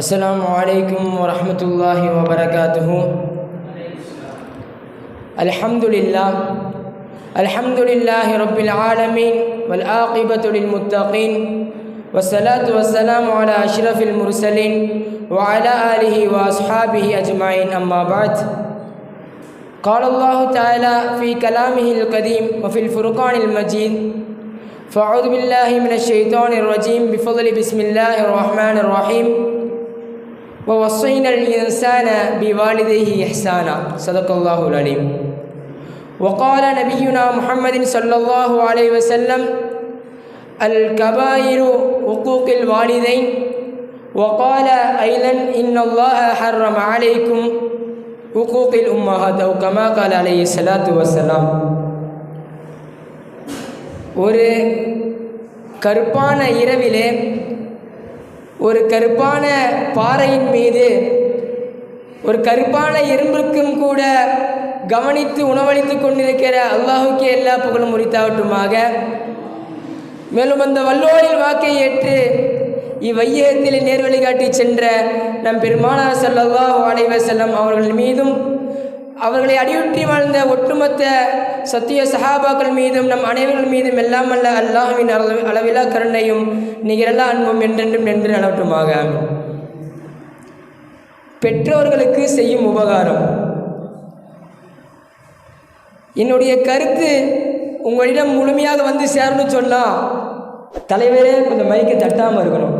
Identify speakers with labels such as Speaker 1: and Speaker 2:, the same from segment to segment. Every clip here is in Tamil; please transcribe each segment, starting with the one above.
Speaker 1: السلام عليكم ورحمة الله وبركاته. الحمد لله. الحمد لله رب العالمين والعاقبة للمتقين والصلاة والسلام على أشرف المرسلين وعلى آله وأصحابه أجمعين. أما بعد قال الله تعالى في كلامه القديم وفي الفرقان المجيد فأعوذ بالله من الشيطان الرجيم بفضل بسم الله الرحمن الرحيم. ووصينا الإنسان بوالديه إحسانا صدق الله العليم وقال نبينا محمد صلى الله عليه وسلم الكبائر حقوق الوالدين وقال أيضا إن الله حرم عليكم حقوق الأمهات أو كما قال عليه الصلاة والسلام ஒரு கருப்பான இரவிலே ஒரு கருப்பான பாறையின் மீது ஒரு கருப்பான எறும்புக்கும் கூட கவனித்து உணவளித்து கொண்டிருக்கிற அல்லாஹுக்கு எல்லா புகழும் உரித்தாகட்டுமாக மேலும் அந்த வல்லோரில் வாக்கை ஏற்று இவ்வையகத்தில் நேர் வழிகாட்டி சென்ற நம் பெருமானார் ஸல்லல்லாஹு அலைஹி செல்லம் அவர்கள் மீதும் அவர்களை அடியுற்றி வாழ்ந்த ஒட்டுமொத்த சத்திய சஹாபாக்கள் மீதும் நம் அனைவர்கள் மீதும் எல்லாம் அல்ல அல்லாஹுவின் அளவு அளவிலா கருணையும் நிகரலா அன்பும் என்றென்றும் நின்று நலவட்டுமாக. பெற்றோர்களுக்கு செய்யும் உபகாரம். என்னுடைய கருத்து உங்களிடம் முழுமையாக வந்து சேரணும்னு சொன்னால் தலைவரே கொஞ்சம் மைக்கை தட்டாமல் இருக்கணும்.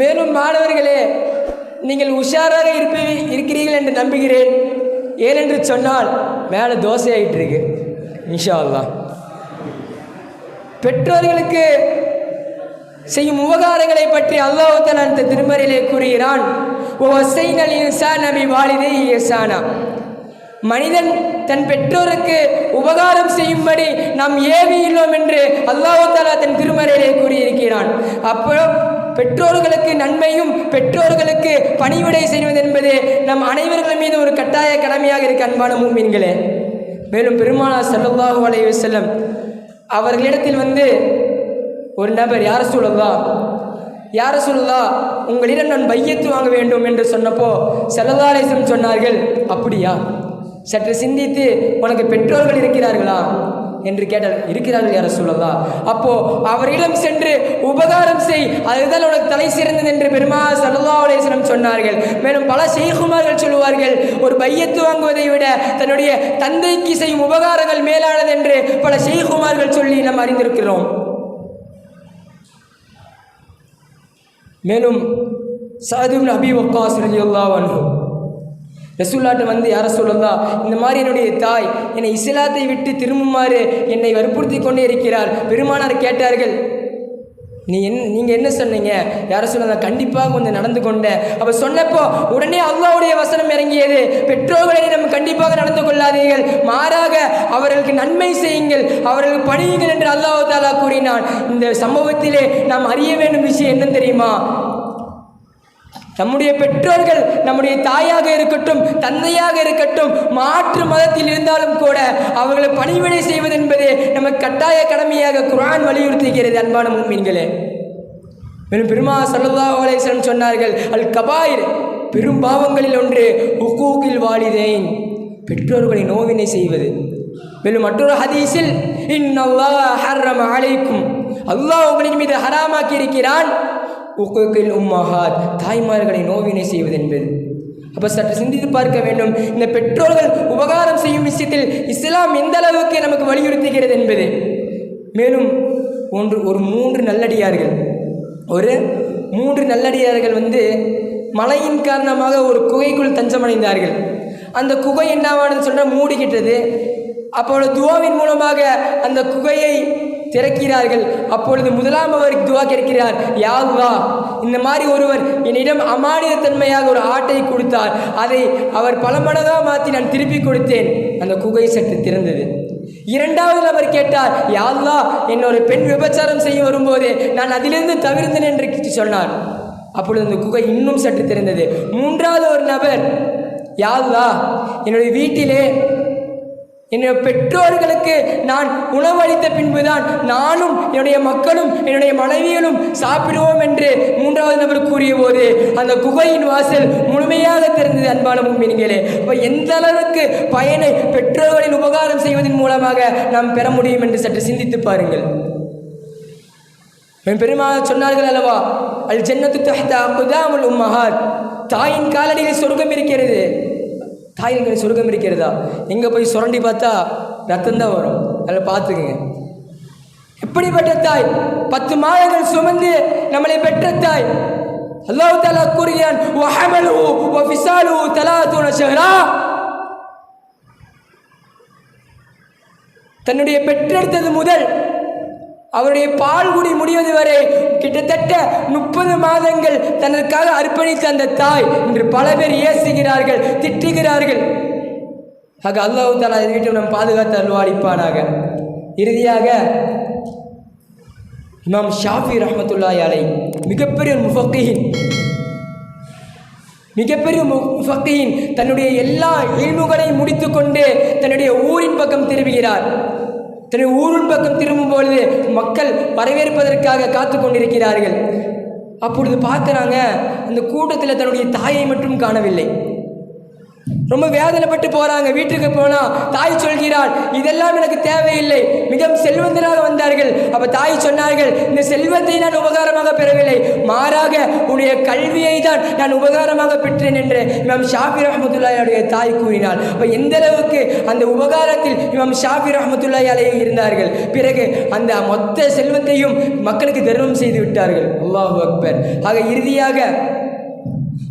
Speaker 1: மேலும் மாணவர்களே நீங்கள் உஷாராக இருப்பீ இருக்கிறீர்கள் என்று நம்புகிறேன். ஏனென்று சொன்னால் மேலே தோசை ஆகிட்டு இருக்கு. இன்ஷா அல்லாஹ் பெற்றோர்களுக்கு செய்யும் உபகாரங்களை பற்றி அல்லாஹால அந்த திருமறையிலே கூறுகிறான். ஓ செய்னல் இன்சான் நபி வாலிதை இயசானா மனிதன் தன் பெற்றோருக்கு உபகாரம் செய்யும்படி நாம் ஏவியுள்ளோம் என்று அல்லாஹாலா தன் திருமறையிலே கூறியிருக்கிறான். அப்போ பெற்றோர்களுக்கு நன்மையும் பெற்றோர்களுக்கு பணிவிடை செய்வது என்பது நம் அனைவர்கள் மீது ஒரு கட்டாய கடமையாக இருக்க அன்பான மூமீன்களே. மேலும் பெருமானா சல்லல்லாஹு வளைவு செல்லம் அவர்களிடத்தில் வந்து ஒரு நபர் யார சொல்லலா யார சொல்லலா உங்களிடம் நான் பையத்து வாங்க வேண்டும் என்று சொன்னப்போ செல்லதாலேசம் சொன்னார்கள் அப்படியா? சற்று சிந்தித்து உனக்கு பெற்றோர்கள் இருக்கிறார்களா? என்று கேட்டால் இருக்கிறார்கள் யார சொல்லலா அப்போ அவரிடம் சென்று உபகாரம் செய் அதுதான் உனக்கு தலை சிறந்தது என்று பெருமா சல்லா அலேஸ்வரம் சொன்னார்கள். மேலும் பல செய்குமார்கள் சொல்லுவார்கள் ஒரு பையத்து வாங்குவதை விட தன்னுடைய தந்தைக்கு செய்யும் உபகாரங்கள் மேலானது என்று பல செய்குமார்கள் சொல்லி நாம் அறிந்திருக்கிறோம். மேலும் சாதுபின் நபி ஒக்காஸ் ரலியல்லா அன்ஹு ரசூல்லாட்ட வந்து யார சொல்லலா இந்த மாதிரி என்னுடைய தாய் என்னை இஸ்லாத்தை விட்டு திரும்புமாறு என்னை வற்புறுத்தி கொண்டே இருக்கிறார். பெருமானார் கேட்டார்கள் நீ என் நீங்கள் என்ன சொன்னீங்க? யார சொன்னதா கண்டிப்பாக கொஞ்சம் நடந்து கொண்டேன். அப்போ சொன்னப்போ உடனே அல்லாவுடைய வசனம் இறங்கியது. பெற்றோர்களை நம்ம கண்டிப்பாக நடந்து கொள்ளாதீர்கள். மாறாக அவர்களுக்கு நன்மை செய்யுங்கள். அவர்களுக்கு பணியுங்கள் என்று அல்லாஹ் தாலா கூறினான். இந்த சம்பவத்திலே நாம் அறிய வேண்டும் விஷயம் என்ன தெரியுமா? நம்முடைய பெற்றோர்கள் நம்முடைய தாயாக இருக்கட்டும் தந்தையாக இருக்கட்டும் மாற்று மதத்தில் இருந்தாலும் கூட அவர்களை பணிவிடை செய்வது என்பது நம்ம கட்டாய கடமையாக குரான் வலியுறுத்துகிறது அன்பான மீன்களே மேலும் பெருமா சல்லா அலேசன் சொன்னார்கள் அல் கபாயிர் பெரும் பாவங்களில் ஒன்று ஹுக்கூக்கில் வாலிதேன் பெற்றோர்களை நோவினை செய்வது. மேலும் மற்றொரு ஹதீஸில் இன்னல்லாஹ் ஹர்ரம் அலைக்கும் அல்லாஹ் உங்களின் மீது ஹராமாக்கி இருக்கிறான் உக்குக்கில் உம்மஹாத் தாய்மார்களை நோவினை செய்வது என்பது அப்போ சற்று சிந்தித்து பார்க்க வேண்டும் இந்த பெற்றோர்கள் உபகாரம் செய்யும் விஷயத்தில் இஸ்லாம் எந்த அளவுக்கு நமக்கு வலியுறுத்துகிறது என்பது. மேலும் ஒன்று ஒரு மூன்று நல்லடியார்கள். ஒரு மூன்று நல்லடியார்கள் வந்து மழையின் காரணமாக ஒரு குகைக்குள் தஞ்சமடைந்தார்கள். அந்த குகை என்னவானது சொன்னால் மூடிக்கிட்டது. அப்போது துவாவின் மூலமாக அந்த குகையை திறக்கிறார்கள். அப்பொழுது முதலாம் அவர் துவா கேட்கிறார் யாருவா இந்த மாதிரி ஒருவர் என்னிடம் அமானியத்தன்மையாக ஒரு ஆட்டை கொடுத்தார். அதை அவர் பல மடங்காக மாற்றி நான் திருப்பி கொடுத்தேன். அந்த குகை சற்று திறந்தது. இரண்டாவது நபர் கேட்டார் யாழ்லா என்னோட பெண் விபச்சாரம் செய்ய வரும்போது நான் அதிலிருந்து தவிர்த்தேன் என்று சொன்னார். அப்பொழுது அந்த குகை இன்னும் சற்று திறந்தது. மூன்றாவது ஒரு நபர் யாழ்லா என்னுடைய வீட்டிலே என்னுடைய பெற்றோர்களுக்கு நான் உணவளித்த பின்புதான் நானும் என்னுடைய மக்களும் என்னுடைய மனைவிகளும் சாப்பிடுவோம் என்று மூன்றாவது நபர் கூறிய போது அந்த குகையின் வாசல் முழுமையாக திறந்தது அன்பான முன்மீன்களே அப்போ எந்த அளவுக்கு பயனை பெற்றோர்களின் உபகாரம் செய்வதன் மூலமாக நாம் பெற முடியும் என்று சற்று சிந்தித்து பாருங்கள். என் பெருமா சொன்னார்கள் அல்லவா அல் ஜன்னத்து தஹ்தா குதாமுல் உம்மஹாத். தாயின் காலடியில் சொர்க்கம் இருக்கிறது. தாயின் சொர்க்கம் இருக்கிறதா? எங்கே போய் சுரண்டி பார்த்தா ரத்தம் தான் வரும். அதில் பார்த்துக்குங்க. எப்படிப்பட்ட தாய்? பத்து மாதங்கள் சுமந்து நம்மளை பெற்ற தாய். அல்லாஹ் தாலா கூறுகிறான் தன்னுடைய பெற்றெடுத்தது முதல் அவருடைய பால் குடி முடிவது வரை கிட்டத்தட்ட முப்பது மாதங்கள் தனக்காக அர்ப்பணித்த அந்த தாய் இன்று பல பேர் ஏசுகிறார்கள் திட்டுகிறார்கள். ஆக அல்லாஹு தாலா இதுகிட்ட நம் பாதுகாத்து அல்வாடிப்பானாக இறுதியாக இமாம் ஷாஃபி ரஹமத்துல்லாய் அலை மிகப்பெரிய ஒரு மிகப்பெரிய மு- தன்னுடைய எல்லா இழிவுகளையும் முடித்துக்கொண்டு தன்னுடைய ஊரின் பக்கம் திரும்புகிறார். திரு ஊருள் பக்கம் திரும்பும் பொழுது மக்கள் வரவேற்பதற்காக காத்து கொண்டிருக்கிறார்கள். அப்பொழுது பார்க்குறாங்க அந்த கூட்டத்தில் தன்னுடைய தாயை மட்டும் காணவில்லை. ரொம்ப வேதனைப்பட்டு போறாங்க. வீட்டுக்கு போனால் தாய் சொல்கிறாள் இதெல்லாம் எனக்கு தேவையில்லை. மிகவும் செல்வந்தராக வந்தார்கள். அப்போ தாய் சொன்னார்கள் இந்த செல்வத்தை நான் உபகாரமாக பெறவில்லை. மாறாக உன்னுடைய கல்வியை தான் நான் உபகாரமாக பெற்றேன் என்று இமாம் ஷாஃபி ரஹமத்துல்லாயுடைய தாய் கூறினாள். அப்போ எந்த அளவுக்கு அந்த உபகாரத்தில் இமாம் ஷாஃபி ரஹமத்துல்லாய் அலைய இருந்தார்கள். பிறகு அந்த மொத்த செல்வத்தையும் மக்களுக்கு தர்மம் செய்து விட்டார்கள். அல்லாஹு அக்பர். ஆக இறுதியாக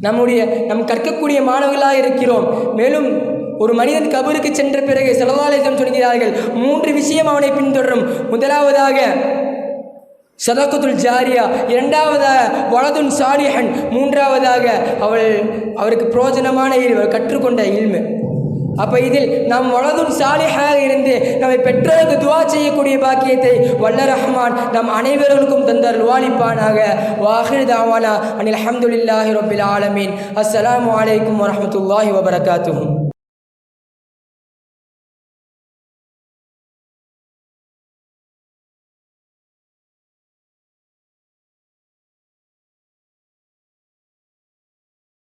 Speaker 1: நம்முடைய நம் கற்கக்கூடிய மாணவர்களாக இருக்கிறோம். மேலும் ஒரு மனிதன் கபருக்கு சென்ற பிறகு செலவாலயம் சொல்கிறார்கள். மூன்று விஷயம் அவனை பின்தொடரும். முதலாவதாக சதக்கத்துல் ஜாரியா. இரண்டாவதாக வலதுன் சாலிஹன். மூன்றாவதாக அவள் அவருக்கு பிரயோஜனமான கற்றுக்கொண்ட இல்மை. அப்போ இதில் நாம் வலதுன் சாலிஹாக இருந்து நம்மை பெற்றோருக்கு துவா செய்யக்கூடிய பாக்கியத்தை வல்ல ரஹ்மான் நம் அனைவர்களுக்கும் தந்தார் வாலிப்பானாக. வாஹிர் தாவானா அனில் அஹமதுல்லாஹி ரபில் ஆலமீன். அஸ்லாம் வலைக்கம் வரமத்துல்லாஹி வபரகாத்தும்